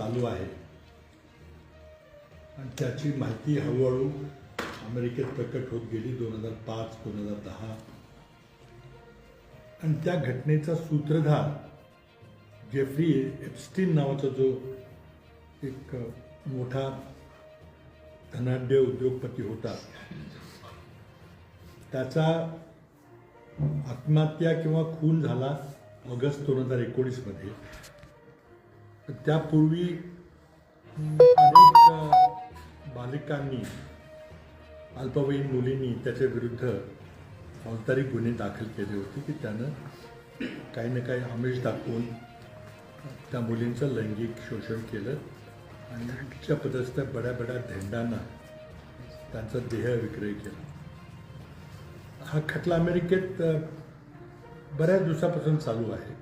चालू आहे. आणि त्याची माहिती हळूहळू अमेरिकेत प्रकट होत गेली दोन हजार पाच दोन हजार दहा. आणि त्या घटनेचा सूत्रधार जेफ्री एप्स्टीन नावाचा जो एक मोठा धनाढ्य उद्योगपती होता त्याचा आत्महत्या किंवा खून झाला ऑगस्ट दोन हजार एकोणीसमध्ये. त्यापूर्वी अनेक बालिकांनी अल्पवयीन मुलींनी त्याच्या विरुद्ध फौजदारी गुन्हे दाखल केले होते की त्यानं काही ना काही आमिष दाखवून त्या मुलींचं लैंगिक शोषण केलं आणि उच्च पदस्थ बड्या बड्या धेंडांना त्यांचा देह विक्रय केला. हा खटला अमेरिकेत बऱ्याच दिवसापासून चालू आहे.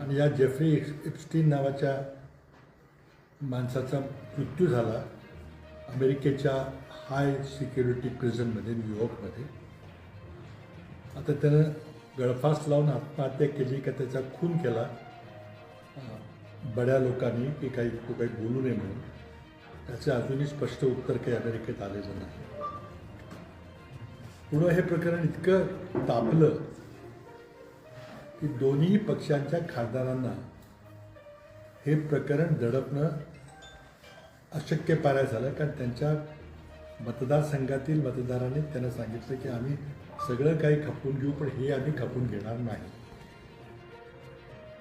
आणि या जेफ्री एप्स्टीन नावाच्या माणसाचा मृत्यू झाला अमेरिकेच्या हाय सिक्युरिटी प्रिझनमध्ये न्यूयॉर्कमध्ये आता त्यानं गळफास लावून आत्महत्या केली का त्याचा खून केला बड्या लोकांनी की काही तो काही बोलू नये म्हणून त्याचे अजूनही स्पष्ट उत्तर काही अमेरिकेत आलेलं नाही. पुढं हे प्रकरण इतकं तापलं की दोन्ही पक्षांच्या खासदारांना हे प्रकरण दडपणं अशक्य पाराय झालं कारण त्यांच्या मतदारसंघातील मतदारांनी त्यांना सांगितलं की आम्ही सगळं काही खपून घेऊ पण हे आम्ही खपून घेणार नाही.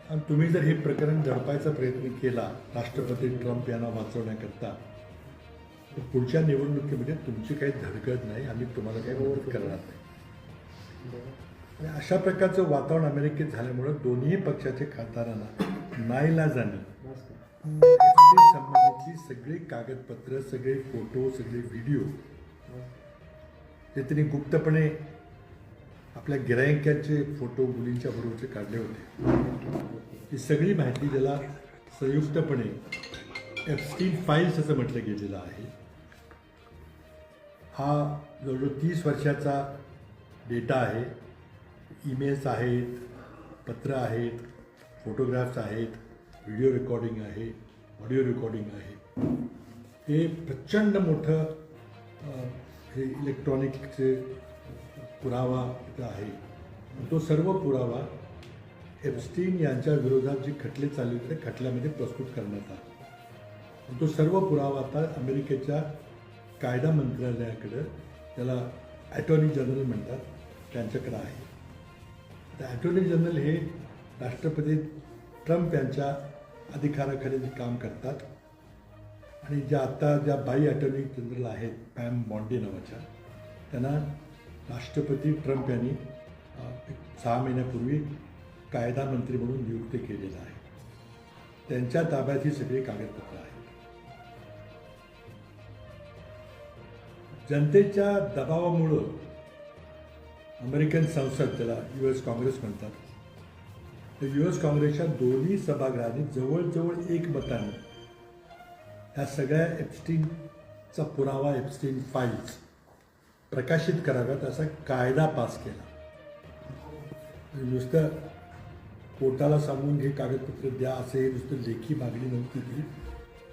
आणि तुम्ही जर हे प्रकरण दडपायचा प्रयत्न केला राष्ट्रपती ट्रम्प यांना वाचवण्याकरता तर पुढच्या निवडणुकीमध्ये तुमची काही धडगड नाही आम्ही तुम्हाला काही मदत करणार नाही. आणि अशा प्रकारचं वातावरण अमेरिकेत झाल्यामुळं दोन्ही पक्षाच्या खासदारांना नाईलाजाने एफटी संबंधीची सगळी कागदपत्र सगळे फोटो सगळे व्हिडिओ ते त्यांनी गुप्तपणे आपल्या गिरायकांचे फोटो मुलींच्या बरोबरचे काढले होते. ही सगळी माहिती ज्याला संयुक्तपणे एफस्टीन फाईल्स असं म्हटलं गेलेलं आहे हा जवळजवळ तीस वर्षाचा डेटा आहे. ईमेल्स आहेत पत्र आहेत फोटोग्राफ्स आहेत व्हिडिओ रेकॉर्डिंग आहे ऑडिओ रेकॉर्डिंग आहे. हे प्रचंड मोठं हे इलेक्ट्रॉनिकचे पुरावा आहे. तो सर्व पुरावा एप्स्टीन यांच्या विरोधात जे खटले चालले होते खटल्यामध्ये प्रस्तुत करण्यात आला. तो सर्व पुरावा आता अमेरिकेच्या कायदा मंत्रालयाकडं त्याला ॲटॉर्नी जनरल म्हणतात त्यांच्याकडं आहे. तर ॲटॉर्नी जनरल हे राष्ट्रपती ट्रम्प यांच्या अधिकाराखाली काम करतात. आणि ज्या आत्ता ज्या बाई अटर्नी जनरल आहेत पॅम बॉन्डे नावाच्या त्यांना राष्ट्रपती ट्रम्प यांनी सहा महिन्यापूर्वी कायदा मंत्री म्हणून नियुक्त केलेलं आहे. त्यांच्या ताब्यात ही सगळी कागदपत्रं आहेत. जनतेच्या दबावामुळं अमेरिकन संसद ज्याला यू एस काँग्रेस म्हणतात. तर यू एस काँग्रेसच्या दोन्ही सभागृहांनी जवळजवळ एक मताने ह्या सगळ्या एप्स्टीनचा पुरावा एप्स्टीन फाईल्स प्रकाशित कराव्यात असा कायदा पास केला. नुसतं कोर्टाला सांगून हे कागदपत्र द्या असे हे नुसतं लेखी मागणी नव्हती ती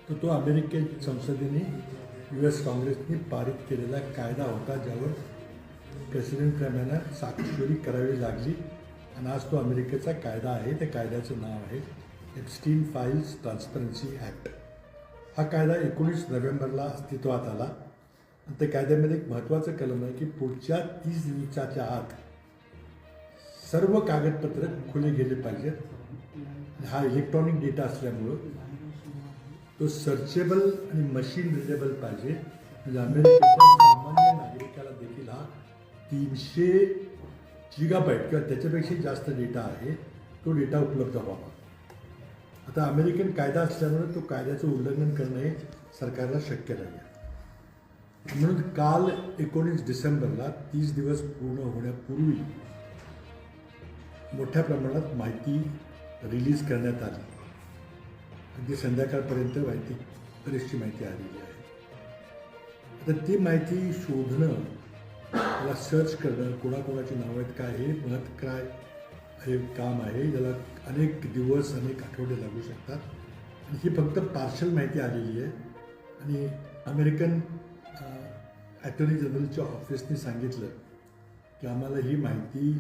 तर तो अमेरिकन संसदेने यू एस काँग्रेसने पारित केलेला कायदा होता ज्यावर प्रेसिडेंट ट्रम्प साक्षरी करावी लागली आणि आज तो अमेरिकेचा कायदा आहे त्या कायद्याचं नाव आहे एप्स्टीन फाईल्स ट्रान्सपरन्सी ॲक्ट हा कायदा एकोणीस नोव्हेंबरला अस्तित्वात आला. आणि त्या कायद्यामध्ये एक महत्त्वाचं कलम आहे की पुढच्या तीस दिवसाच्या आत सर्व कागदपत्र खुले गेले पाहिजेत. हा इलेक्ट्रॉनिक डेटा असल्यामुळं तो सर्चेबल आणि मशीन रिलेबल पाहिजे. म्हणजे अमेरिकेच्या सामान्य तीनशे जिगाबाईट किंवा त्याच्यापेक्षा जास्त डेटा आहे तो डेटा उपलब्ध व्हावा आता अमेरिकन कायदा असल्यामुळे तो कायद्याचं उल्लंघन करणे सरकारला शक्य नाही आहे. म्हणून काल एकोणीस डिसेंबरला तीस दिवस पूर्ण होण्यापूर्वी मोठ्या प्रमाणात माहिती रिलीज करण्यात आली. अगदी संध्याकाळपर्यंत माहिती बरीचशी माहिती आलेली आहे. आता ती माहिती शोधणं त्याला सर्च करणं कोणाकोणाची नावं आहेत काय हे महत् काय हे काम आहे ज्याला अनेक दिवस अनेक आठवडे लागू शकतात. आणि ही फक्त पार्शल माहिती आलेली आहे. आणि अमेरिकन ॲटर्नी जनरलच्या ऑफिसने सांगितलं की आम्हाला ही माहिती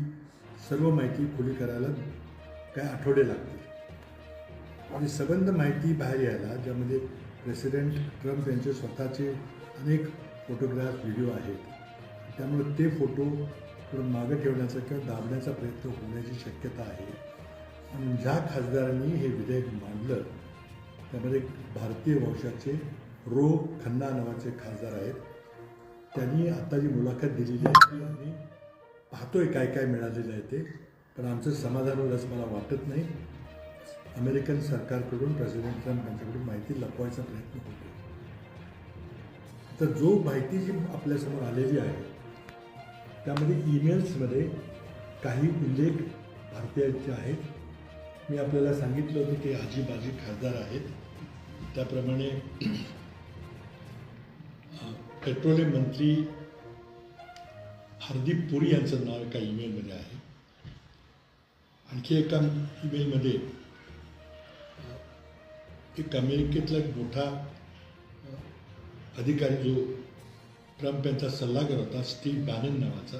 सर्व माहिती खुली करायला काय आठवडे लागतील. आणि सबंध माहिती बाहेर यायला ज्यामध्ये प्रेसिडेंट ट्रम्प यांचे स्वतःचे अनेक फोटोग्राफ व्हिडिओ आहेत. त्यामुळे ते फोटो थोडं मागं ठेवण्याचा किंवा दाबण्याचा प्रयत्न होण्याची शक्यता आहे. आणि ज्या खासदारांनी हे विधेयक मांडलं त्यामध्ये भारतीय वंशाचे रो खन्ना नावाचे खासदार आहेत. त्यांनी आता जी मुलाखत दिलेली आहे ती आम्ही पाहतोय काय काय मिळालेलं आहे ते. पण आमचं समाधान होईल असं मला वाटत नाही. अमेरिकन सरकारकडून प्रेसिडेंट ट्रम्प यांच्याकडून माहिती लपवायचा प्रयत्न होतो तर जो माहिती जी आपल्यासमोर आलेली आहे त्यामध्ये ईमेल्समध्ये काही उल्लेख भारतीयांचे आहेत. मी आपल्याला सांगितलं होतं की आजीबाजी खासदार आहेत. त्याप्रमाणे पेट्रोलियम मंत्री हरदीप पुरी यांचं नाव एका ईमेलमध्ये आहे. आणखी एका ईमेलमध्ये एक अमेरिकेतला एक मोठा अधिकारी जो ट्रम्प यांचा सल्लागार होता स्टीव बॅनन नावाचा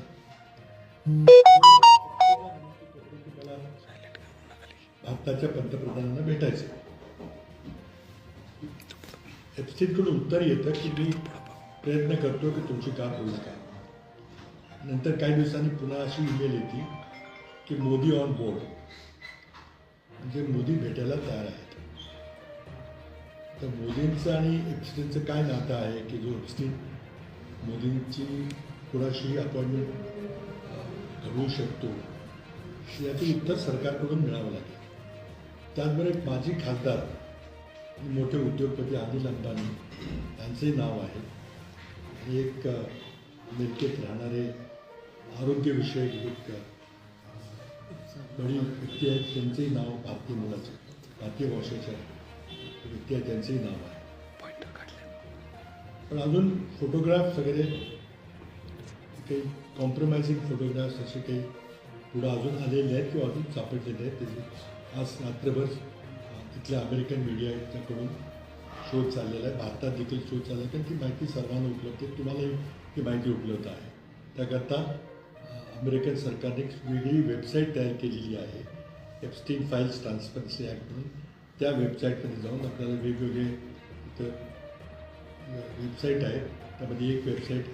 भारताच्या पंतप्रधानांना भेटायचं एपस्टीनकडून उत्तर येतं की मी प्रयत्न करतो की तुमची कार होईल का नंतर काही दिवसांनी पुन्हा अशी ईमेल येते की मोदी ऑन बोर्ड म्हणजे मोदी भेटायला तयार आहेत तर मोदींचं आणि एपस्टीनचं काय नातं आहे की जो एपस्टीन मोदींची कुणाशी अपॉइंटमेंट घडवू शकतो याचं उत्तर सरकारकडून मिळावं लागेल. त्याचबरोबर माजी खासदार मोठे उद्योगपती आदिल अंबानी यांचंही नाव आहे. आणि एक अ, अमेरिकेत राहणारे आरोग्यविषयक एक अ, बडी व्यक्ती आहेत त्यांचंही नाव भारतीय मुलाचे भारतीय भाषेच्या व्यक्ती आहेत त्यांचंही नाव आहे. पण अजून फोटोग्राफ्स वगैरे काही कॉम्प्रोमाइझिंग फोटोग्राफ्स असे काही पुढं अजून आलेले आहेत किंवा अजून सापडलेले आहेत. त्याचे आज रात्रभर तिथल्या अमेरिकन मीडियाकडून शोध चाललेला आहे. भारतात देखील शोध चालला आहे. कारण ती माहिती सर्वांना उपलब्ध आहे. तुम्हालाही ती माहिती उपलब्ध आहे. त्याकरता अमेरिकन सरकारने एक वेगळी वेबसाईट तयार केलेली आहे. एफस्टीन फाईल्स ट्रान्सपरन्सी ॲक्ट म्हणून. त्या वेबसाईटमध्ये जाऊन आपल्याला वेगवेगळे इथं वेबसाईट आहे. त्यामध्ये एक वेबसाईट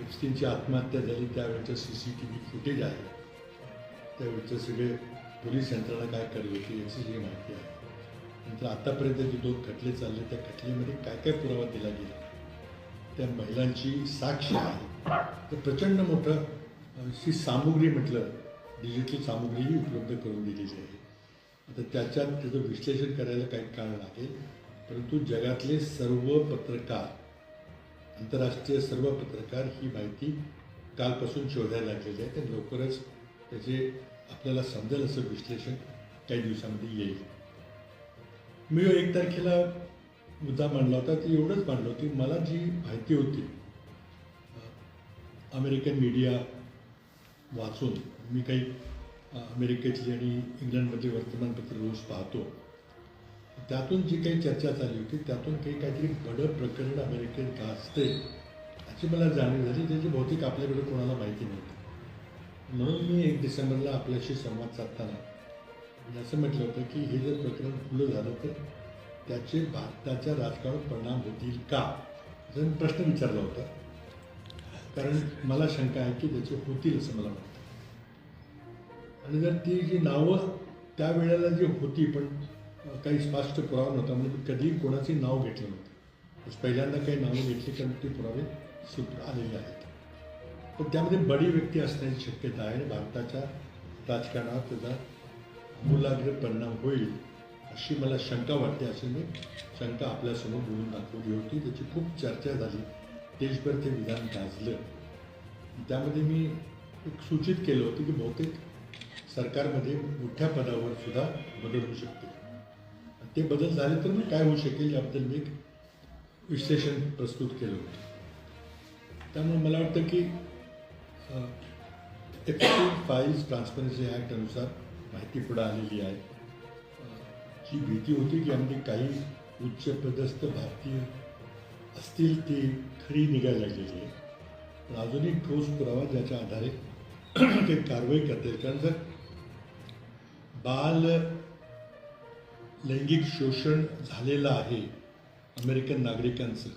एप्स्टीनची आत्महत्या झाली त्यावेळेचं C C T V footage आहे. त्यावेळेचं सगळे पोलीस यंत्रणा काय करली होती याची सगळी माहिती आहे. नंतर आतापर्यंत जे दोन खटले चालले त्या खटलेमध्ये काय काय पुरावा दिला गेला? त्या महिलांची साक्ष आहे. तर प्रचंड मोठं अशी सामुग्री म्हटलं डिजिटल सामुग्रीही उपलब्ध करून दिलेली आहे. आता त्याच्यात त्याचं विश्लेषण करायला काही काळ लागेल परंतु जगातले सर्व पत्रकार आंतरराष्ट्रीय सर्व पत्रकार ही माहिती कालपासून शोधायला लागलेली आहे. तर लवकरच त्याचे आपल्याला समजेल असं विश्लेषण काही दिवसामध्ये येईल. मी एक तारखेला मुद्दा मांडला होता. ती एवढंच मांडलं होती. मला जी माहिती होती अमेरिकन मीडिया वाचून मी काही अमेरिकेतली आणि इंग्लंडमधली वर्तमानपत्र रोज पाहतो त्यातून जी काही चर्चा चालली होती त्यातून काही काहीतरी बडं प्रकरण अमेरिकेत गाजते याची मला जाणीव झाली त्याची बहुतेक आपल्याकडे कोणाला माहिती नव्हती. म्हणून मी एक डिसेंबरला आपल्याशी संवाद साधताना असं म्हटलं होतं की हे जर प्रकरण खुलं झालं तर त्याचे भारताच्या राजकारणात परिणाम होतील का? जर प्रश्न विचारला होता. कारण मला शंका आहे की त्याचे होतील असं मला वाटतं. आणि जर ती जी नावं त्यावेळेला जी होती पण काही स्पष्ट पुरावा नव्हता म्हणजे कधी कधीही कोणाचे नाव घेतलं नव्हतं. म्हणजे पहिल्यांदा काही नावं घेतली कारण ते पुरावे सूत्र आलेले आहेत. पण त्यामध्ये बडी व्यक्ती असण्याची शक्यता आहे. आणि भारताच्या राजकारणावर त्याचा मुलाग्र परिणाम होईल अशी मला शंका वाटते अशी मी शंका आपल्यासमोर बोलून दाखवली होती. त्याची खूप चर्चा झाली. देशभर ते विधान गाजलं. त्यामध्ये मी एक सूचित केलं होतं की बहुतेक सरकारमध्ये मोठ्या पदावर सुद्धा बदल होऊ शकते ते बदल झाले तर मग काय होऊ शकेल याबद्दल मी एक विश्लेषण प्रस्तुत केलं होतं. त्यामुळे मला वाटतं की एक्सपोर्ट फाईल्स ट्रान्सपरन्सी ॲक्ट अनुसार माहिती पुढे आलेली आहे. जी भीती होती की आमची काही उच्चपदस्थ भारतीय असतील ती खरी निघायला लागलेली आहे पण अजूनही ठोस पुरावा ज्याच्या आधारे ते कारवाई करता येईल कारण जर बाल लैंगिक शोषण झालेलं आहे अमेरिकन नागरिकांचं.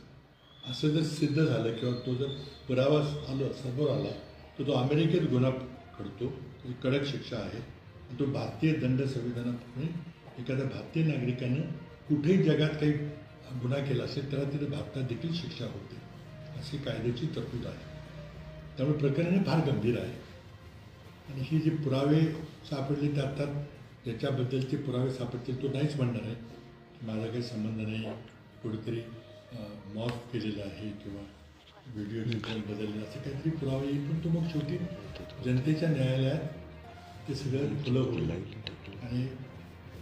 असं जर सिद्ध झालं किंवा तो जर पुरावा आलं समोर आला तर तो अमेरिकेत गुन्हा घडतो कडक शिक्षा आहे. तो भारतीय दंड संविधानाप्रमाणे एखाद्या भारतीय नागरिकानं कुठेही जगात काही गुन्हा केला असेल त्याला तिथे भारतात देखील शिक्षा होते. अशी कायद्याची तरतूद आहे. त्यामुळे प्रकरण हे फार गंभीर आहे. आणि ही जे पुरावे सापडले ते अर्थात ज्याच्याबद्दलचे पुरावे सापडतील तो नाहीच म्हणणार आहे. की माझा काही संबंध नाही. कुठेतरी मॉफ केलेलं आहे किंवा व्हिडिओ चित्रण बदललेलं असं काहीतरी पुरावे येईल. पण तो मग शेवटी जनतेच्या न्यायालयात ते सगळं खुलं होईल. आणि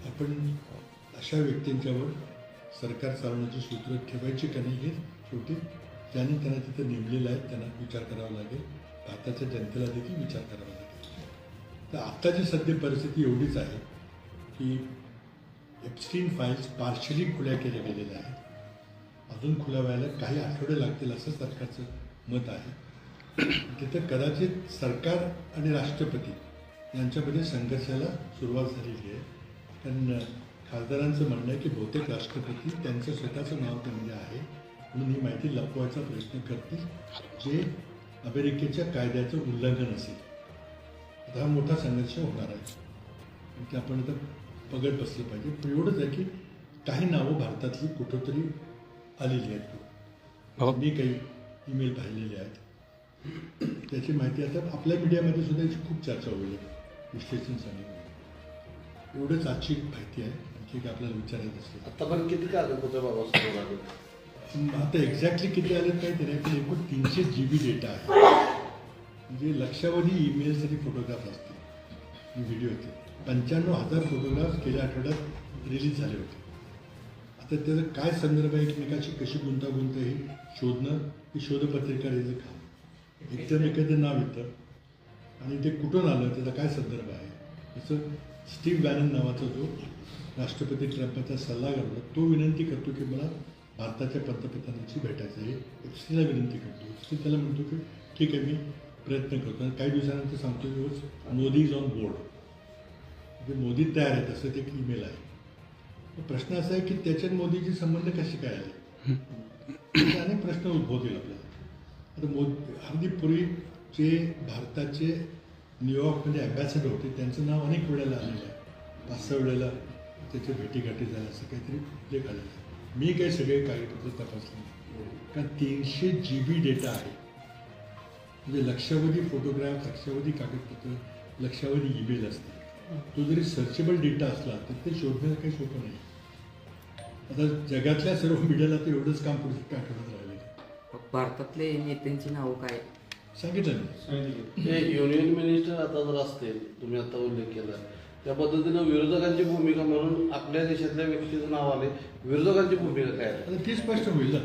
आपण अशा व्यक्तींच्यावर सरकार चालवण्याची सूत्र ठेवायची का नाही हे शेवटी ज्यांनी त्यांना तिथं नेमलेलं आहे त्यांना विचार करावा लागेल. भारताच्या जनतेला देखील विचार करावा लागेल. तर आत्ताची सध्या परिस्थिती एवढीच आहे की एप्स्टीन फाईल्स पार्शली खुल्या केल्या गेलेल्या आहेत. अजून खुल्या व्हायला काही आठवडे लागतील असं सरकारचं मत आहे. तिथं कदाचित सरकार आणि राष्ट्रपती यांच्यामध्ये संघर्षाला सुरुवात झालेली आहे. कारण खासदारांचं म्हणणं आहे की बहुतेक राष्ट्रपती त्यांचं स्वतःचं नाव त्यांनी आहे. म्हणून ही माहिती लपवायचा प्रयत्न करतील. जे अमेरिकेच्या कायद्याचं उल्लंघन असेल. आता हा मोठा संघर्ष होणार आहे. ते आपण आता बघत बसलं पाहिजे. पण एवढंच आहे की काही नावं भारतातली कुठंतरी आलेली आहेत. बाबा मी काही ईमेल पाहिलेले आहेत. त्याची माहिती आता आपल्या मीडियामध्ये सुद्धा याची खूप चर्चा होईल. विश्लेषण सांगेल एवढंच आजची माहिती आहे. आणखी काय आपल्याला विचारायचं असेल आतापर्यंत किती कागदपत्र बाबा समोर आले आता एक्झॅक्टली किती आले माहिती नाही पण एकूण तीनशे जी बी डेटा आहे. म्हणजे लक्षावधी ईमेल्स आणि फोटोग्राफ असतील. व्हिडिओ होते पंच्याण्णव हजार फोटोग्राफ्स गेल्या आठवड्यात रिलीज झाले होते. आता त्याचं काय संदर्भ आहे एकमेकाशी कशी गुंतागुंत हे शोधणं ही शोधपत्रिकाचं काम. एकमेकाचं नाव येतं आणि ते कुठून आलं त्याचा काय संदर्भ आहे? असं स्टीव्ह बॅनन नावाचा जो राष्ट्रपती ट्रम्पचा सल्लागार होता तो विनंती करतो की मला भारताच्या पंतप्रधानांशी भेटायचं आहे. एफसीला विनंती करतो. एफसी त्याला म्हणतो की ठीक आहे मी प्रयत्न करतो. आणि काही दिवसानंतर सांगतो की रोज मोदी इज ऑन बोर्ड. म्हणजे मोदी तयार आहेत असं ते एक ईमेल आहे. प्रश्न असा आहे की त्याच्यात मोदीचे संबंध कसे काय आले अनेक प्रश्न उद्भवतील आपल्याला. आता मोदी अगदी पूर्वी जे भारताचे न्यूयॉर्कमध्ये अँबॅसेडर होते. त्यांचं नाव अनेक वेळेला आलेलं आहे. पाच सहा वेळेला त्याच्या भेटीगाठी झाल्या असं काहीतरी लेख आलेलं आहे. मी काही सगळे कागदपत्र तपासले कारण तीनशे जी बी डेटा आहे. म्हणजे लक्षावधी फोटोग्राफ लक्षावधी कागदपत्र लक्षावधी ईमेल असते तो जरी सर्चेबल डेटा असला तर ते शोधणं काही सोपं नाही. आता जगातल्या सर्व मीडियाला तर एवढंच काम पुढे आठवड्यात राहिलेलं. आहे. भारतातले नेत्यांची नावं काय? सांगितलं मी. ते युनियन मिनिस्टर आता जर असतील तुम्ही आता उल्लेख केला त्या पद्धतीनं विरोधकांची भूमिका म्हणून आपल्या देशातल्या व्यक्तीचं नाव आले विरोधकांची भूमिका काय आहे? आता ती स्पष्ट होईल ना.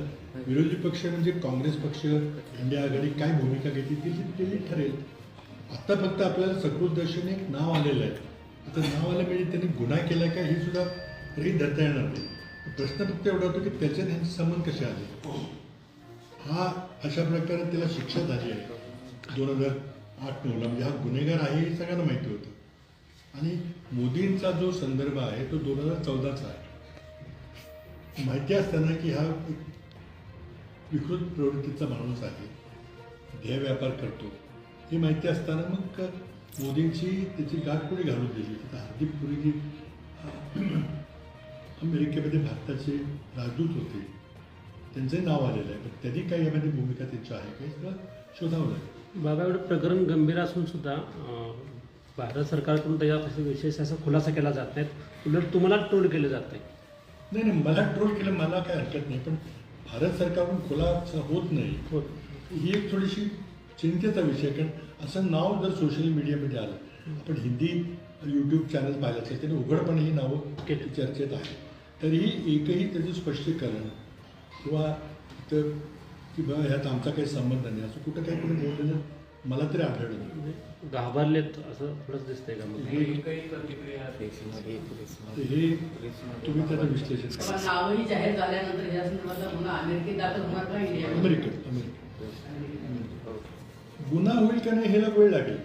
विरोधी पक्ष म्हणजे काँग्रेस पक्ष इंडिया आघाडी काय भूमिका घेते ती ती ठरेल. आता फक्त आपल्याला सकृत दर्शनी एक नाव आलेलं आहे. आता नावाला म्हणजे त्यांनी गुन्हा केला का हे सुद्धा तरी धरता येणार नाही. प्रश्न फक्त एवढा होतो की त्याच्यात ह्यांचे संबंध कसे आले? हा अशा प्रकारे त्याला शिक्षा झाली आहे. दोन हजार आठ नऊला म्हणजे हा गुन्हेगार आहे हे सगळ्यांना माहिती होतं. आणि मोदींचा जो संदर्भ आहे तो दोन हजार चौदाचा आहे. माहिती असताना की हा एक विकृत प्रवृत्तीचा माणूस आहे. ध्येय व्यापार करतो. हे माहिती असताना मग मोदींची त्याची गाठ कोणी घालून दिली? आता हार्दिक पुरी अमेरिकेमध्ये भारताचे राजदूत होते. त्यांचंही नाव आलेलं आहे. पण त्यांनी काही यामध्ये भूमिका त्यांची आहे काही सगळं शोधावं लागेल. बाबा एवढं प्रकरण गंभीर असून सुद्धा भारत सरकारकडून त्याच्यापासून विशेष असा खुलासा केला जात नाहीत. उलट तुम्हाला ट्रोल केलं जात आहे नाही नाही मला ट्रोल केलं मला काय हरकत नाही. पण भारत सरकारकडून खुलासा होत नाही. ही एक थोडीशी चिंतेचा विषय कारण असं नाव जर सोशल मीडियामध्ये आलं आपण हिंदी यूट्यूब चॅनल पाहिलं असेल त्याने उघडपणे ही नावं केली. चर्चेत आहे तरीही एकही त्याचं स्पष्टीकरण किंवा इथं की बा ह्यात आमचा काही संबंध नाही असं कुठं काही कुठे बोललेलं मला तरी आढळलं नाही. म्हणजे घाबरलेत असं थोडंच दिसतंय का मग? हे तुम्ही त्याचं विश्लेषण पण करा नावही जाहीर झाल्यानंतर या संदर्भातला गुन्हा अमेरिकेत दाखल होणार का? इंडियामध्ये अमेरिकेत अमेरिकेत. गुन्हा होईल का नाही ह्याला वेळ लागेल.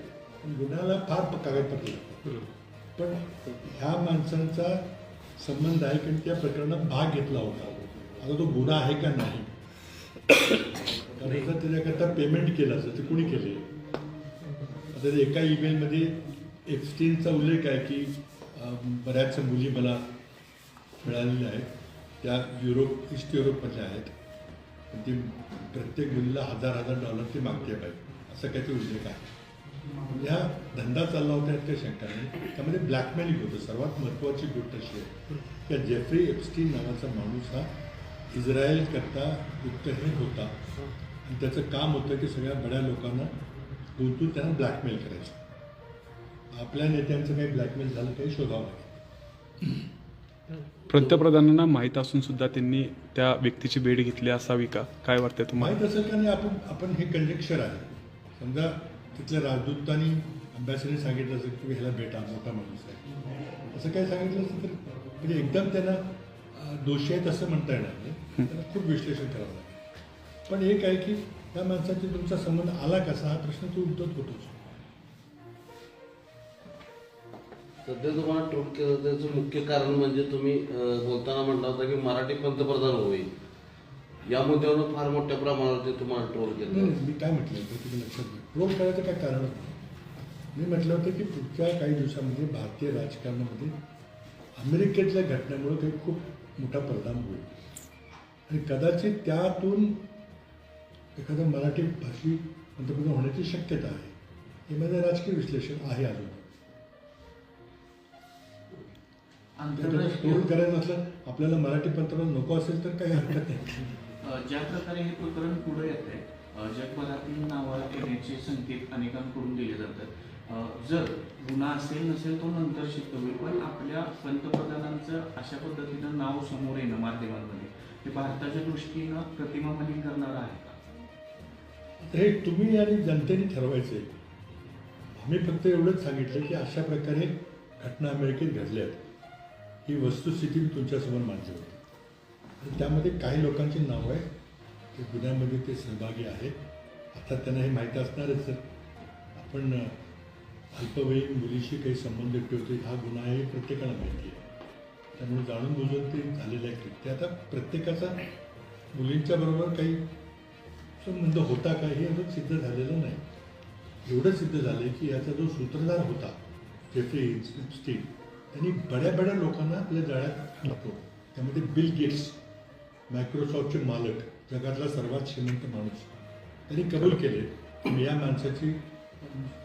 पण गुन्ह्याला फार कागदपत्र लागतात. पण ह्या माणसांचा संबंध आहे की त्या प्रकरणात भाग घेतला होता. आता तो गुन्हा आहे का नाही? कारण त्याच्याकरता पेमेंट केलं असेल तर कुणी केले आता ते एका ईमेलमध्ये एक्सचेंजचा उल्लेख आहे की बऱ्याच मुली मला मिळालेल्या आहेत. त्या युरोप ईस्ट युरोपमधल्या आहेत. ती प्रत्येक मुलीला हजार हजार डॉलर ती मागते पाहिजे काहीतरी उल्लेख आहे म्हणजे हा धंदा चालला होता यात काही शंका नाही त्यामध्ये ब्लॅकमेलिंग होतं. सर्वात महत्त्वाची गोष्ट अशी आहे की जेफ्री एप्स्टीन नावाचा माणूस हा इस्रायल करता गुप्तहेर होता. आणि त्याचं काम होतं की सगळ्या बड्या लोकांना गुंतून त्यांना ब्लॅकमेल करायचं. आपल्या नेत्यांचं काही ब्लॅकमेल झालं काही शोधावं लागेल. पंतप्रधानांना माहीत असून सुद्धा त्यांनी त्या व्यक्तीची भेट घेतली असावी का? काय वाटतं तुम्हाला? माहीत असेल का नाही? आपण आपण हे कंजेक्चर आहे. समजा तिथल्या राजदूतांनी अभ्यासाने सांगितलं असेल की ह्याला भेटा मोठा माणूस आहे. असं काही सांगितलं असेल तर म्हणजे एकदम त्यांना दोषी आहेत असं म्हणता येणार नाही. त्यांना खूप विश्लेषण करावं लागेल. पण एक आहे की त्या माणसाची तुमचा संबंध आला कसा? हा प्रश्न तो उद्धत होतोच सध्या तुम्हाला ट्रोल केलं त्याचं मुख्य कारण म्हणजे तुम्ही बोलताना म्हणला होता की मराठी पंतप्रधान होईल. या मुद्द्यावर फार मोठ्या प्रमाणावर ते तुम्हाला ट्रोल नाही केलं मी काय म्हटलं होतं तुम्ही लक्षात घ्या. रोग करायचं काय कारण होतं? मी म्हटलं होतं की पुढच्या काही दिवसामध्ये भारतीय राजकारणामध्ये अमेरिकेतल्या घटनेमुळे काही खूप मोठा परिणाम होईल. आणि कदाचित त्यातून एखादं मराठी भाषी पंतप्रधान होण्याची शक्यता आहे. हे माझं राजकीय विश्लेषण आहे अजून. आंतरराष्ट्रीय टोल करायचं असलं आपल्याला मराठी पंतप्रधान नको असेल तर काही हरकत नाही. ज्या प्रकारे हे प्रकरण पुढे येते जगभरातील नावं येण्याचे संकेत अनेकांकडून दिले जातात. जर गुन्हा असेल नसेल तो नंतर शिकतो होईल पण आपल्या पंतप्रधानांचं अशा पद्धतीनं नाव समोर येणं माध्यमांमध्ये हे भारताच्या दृष्टीनं प्रतिमामलिन करणारं आहे का? हे तुम्ही आणि जनतेने ठरवायचे आम्ही फक्त एवढंच सांगितलं की अशा प्रकारे घटना अमेरिकेत घडल्या आहेत ही वस्तुस्थिती मी तुमच्यासमोर मांडली होती. त्यामध्ये काही लोकांची नावं आहे ते गुन्ह्यामध्ये ते सहभागी आहेत. आता त्यांना हे माहीत असणारच आपण अल्पवयीन मुलीशी काही संबंध ठेवतो हा गुन्हा आहे हे प्रत्येकाला माहिती आहे. त्यामुळे जाणून बुजून ते झालेलं आहे कृत्य आता प्रत्येकाचा मुलींच्या बरोबर काही संबंध होता का हे अजून सिद्ध झालेलं नाही. एवढं सिद्ध झालं की याचा जो सूत्रधार होता जेफ्री स्टीन त्यांनी बड्या बड्या लोकांना आपल्या जाळ्यात टाकलो. त्यामध्ये बिल गेट्स मायक्रोसॉफ्टचे मालक जगातला सर्वात श्रीमंत माणूस. त्यांनी कबूल केले की या माणसाची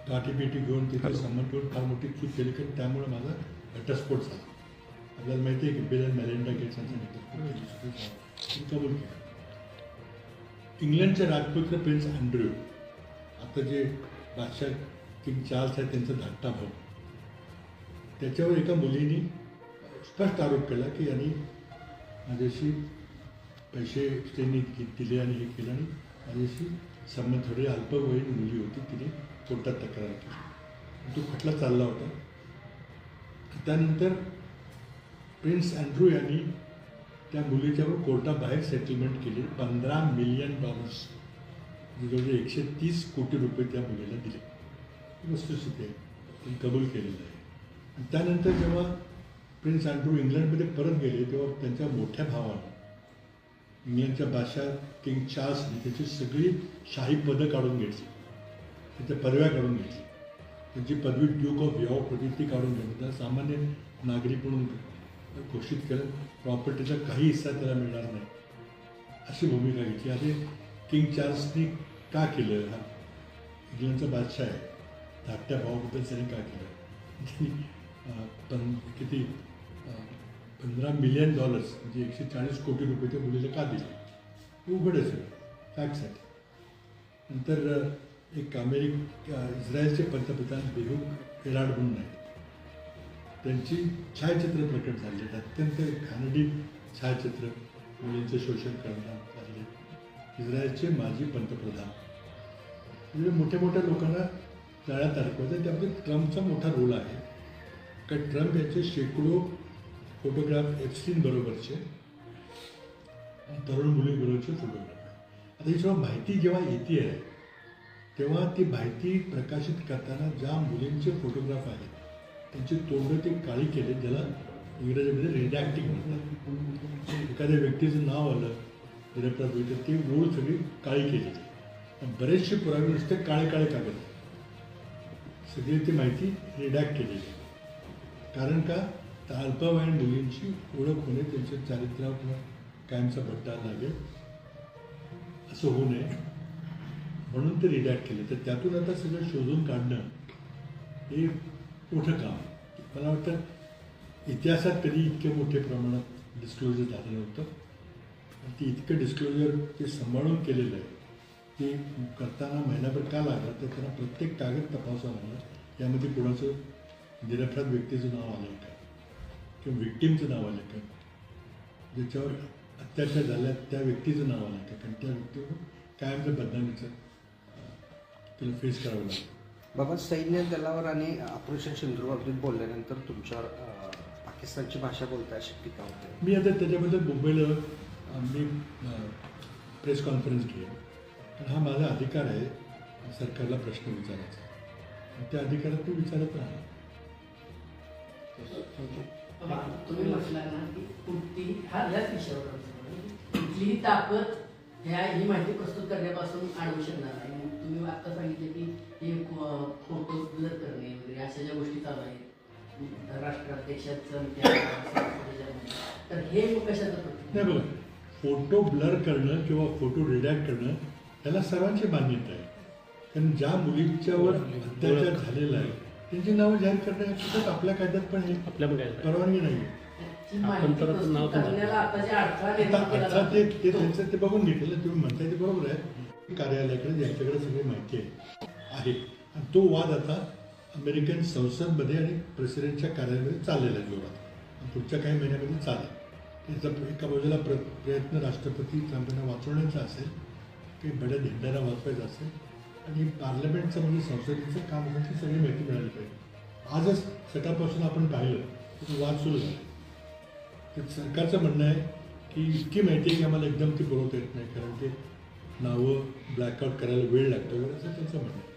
गाठीबिटी घेऊन तिथे संबंध ठेवून फार मोठी चूक केली कारण त्यामुळे माझा घटस्फोट झाला. आपल्याला माहिती आहे की बिल अँड मेलिंडा गेट्स यांचा कबूल केला. इंग्लंडचे राजपुत्र प्रिन्स अँड्र्यू आता जे बादशाह किंग चार्ल्स आहेत त्यांचा धाकटा भाऊ. त्याच्यावर एका मुलीने स्पष्ट आरोप केला की यांनी माझ्याशी पैसे त्यांनी दिले आणि हे केलं आणि माझ्याशी संबंध थोडी अल्पवयीन मुली होती. तिने कोर्टात तक्रार केली. तो खटला चालला होता. त्यानंतर प्रिन्स अँड्रू यांनी त्या मुलीच्यावर कोर्टाबाहेर सेटलमेंट केली. पंधरा मिलियन डॉलर्स म्हणजे जवळजवळ एकशे तीस कोटी रुपये त्या मुलीला दिले. वस्तुस्थिती आहे. कबूल केलेलं आहे. त्यानंतर जेव्हा प्रिन्स अँड्रू इंग्लंडमध्ये परत गेले तेव्हा त्यांच्या मोठ्या भावानं इंग्लंडच्या बादशाह किंग चार्ल्सने त्याची सगळी शाही पदं काढून घेतली. त्याच्या पदव्या काढून घेतली. त्यांची पदवी ड्यूक ऑफ यॉर्क होती ती काढून घेतली. त्याला सामान्य नागरिक म्हणून घोषित केलं. प्रॉपर्टीचा काही हिस्सा त्याला मिळणार नाही. अशी भूमिका घेतली. अरे किंग चार्ल्सनी का केलं? हा इंग्लंडचा बादशाह आहे. धाकट्या भावाबद्दल त्याने का केलं? त्यांनी पण किती पंधरा मिलियन डॉलर्स म्हणजे एकशे चाळीस कोटी रुपये त्या मुलीला का दिले? हे उघडच आहे फॅक्ट्स नंतर एक अमेरिक इस्रायलचे पंतप्रधान बेहू एराड म्हणून आहेत. त्यांची छायाचित्र प्रकट झाली आहेत. अत्यंत घाणडी छायाचित्र मुलींचं शोषण करण्यात आले इस्रायलचे माजी पंतप्रधान. म्हणजे मोठ्या मोठ्या लोकांना जाळ्यात अडकवायचं त्यामध्ये ट्रम्पचा मोठा रोल आहे. कारण ट्रम्प याचे शेकडो फोटोग्राफ एप्स्टीन बरोबरचे तरुण मुलीबरोबरचे फोटोग्राफ. आता ही जेव्हा माहिती जेव्हा येते आहे तेव्हा ती माहिती प्रकाशित करताना ज्या मुलींचे फोटोग्राफ आहेत त्यांची तोंड ते काळी केले ज्याला इंग्रजीमध्ये रिडॅक्टिंग म्हणतात. एखाद्या व्यक्तीचं नाव आलं निरपराध होईल तर ती मूळ सगळी काळी केली. बरेचसे पुरावे नुसते काळे काळे कागद. सगळी ती माहिती रिडॅक्ट केलेली कारण का? तर अल्पवयीन मुलींची ओळख होणे त्यांच्या चारित्र्यावर कायमचा भट्टा लागेल असं होऊ नये. म्हणून ते रिडॅक्ट केले. तर त्यातून आता सगळं शोधून काढणं हे मोठं काम मला वाटतं इतिहासात कधी इतके मोठ्या प्रमाणात डिस्क्लोजर झालं नव्हतं. आणि ते इतकं डिस्क्लोजर ते सांभाळून केलेलं आहे. ते करताना महिनाभर का लागला? तर त्यांना प्रत्येक कागद तपासावा लागला. यामध्ये कोणाचं निरपराध व्यक्तीचं नाव आलं का? किंवा विक्टीमचं नाव आलं का ज्याच्यावर अत्याचार झाल्या त्या व्यक्तीचं नाव आलं का कारण त्या व्यक्तीवर कायमचं बदनामीचं त्याला फेस करावं लागतं. बाबा सैन्य दलावर आणि ऑपरेशन सिंधूर बाबतीत बोलल्यानंतर तुमच्यावर पाकिस्तानची भाषा बोलता अशी टीका होते? मी आता त्याच्याबद्दल मुंबईला मी प्रेस कॉन्फरन्स घेईन. कारण हा माझा अधिकार आहे सरकारला प्रश्न विचारायचा. आणि त्या अधिकारात मी विचारत राहणार. बाबा, तुम्ही म्हटला ना की कुठली हा याच विषयावर. कुठलीही ताकद ह्या ही माहिती प्रस्तुत करण्यापासून अडवू शकणार नाही तुम्ही आता सांगितले की हे फोटो ब्लर करणे वगैरे अशा ज्या गोष्टी चालू आहेत राष्ट्राध्यक्षाचं तर हे मग कशाचं? नाही बघा फोटो ब्लर करणं किंवा फोटो रिडॅक्ट करणं याला सर्वांची मान्यता आहे कारण ज्या मुलींच्यावर अत्याचार झालेला आहे त्यांची नावं जाहीर करण्यासाठी आपल्या कायद्यात पण हे आपल्या बघायला परवानगी नाही ती आपण नाव त्यांचं बघून घेतलेलं तुम्ही म्हणताय ते बरोबर आहे. कार्यालयाकडे यांच्याकडे सगळी माहिती आहे आहे. आणि तो वाद आता अमेरिकन संसदमध्ये आणि प्रेसिडेंटच्या कार्यालयामध्ये चाललेला आहे जोरात आणि पुढच्या काही महिन्यामध्ये चालेल. त्याचा एका बाजूला प्र प्रयत्न राष्ट्रपती ट्रम्पांना वाचवण्याचा असेल काही बड्या धिंड्याला वाचवायचा असेल आणि पार्लमेंटचं म्हणजे संसदेचं काम होतं ती सगळी माहिती मिळाली पाहिजे. आजच सकाळपासून आपण पाहिलं की वाद सुरू झाला. तर सरकारचं म्हणणं आहे की इतकी माहिती आहे की आम्हाला एकदम ती पुरवता येत नाही कारण ते नावं ब्लॅकआउट करायला वेळ लागतो असं त्यांचं म्हणणं आहे.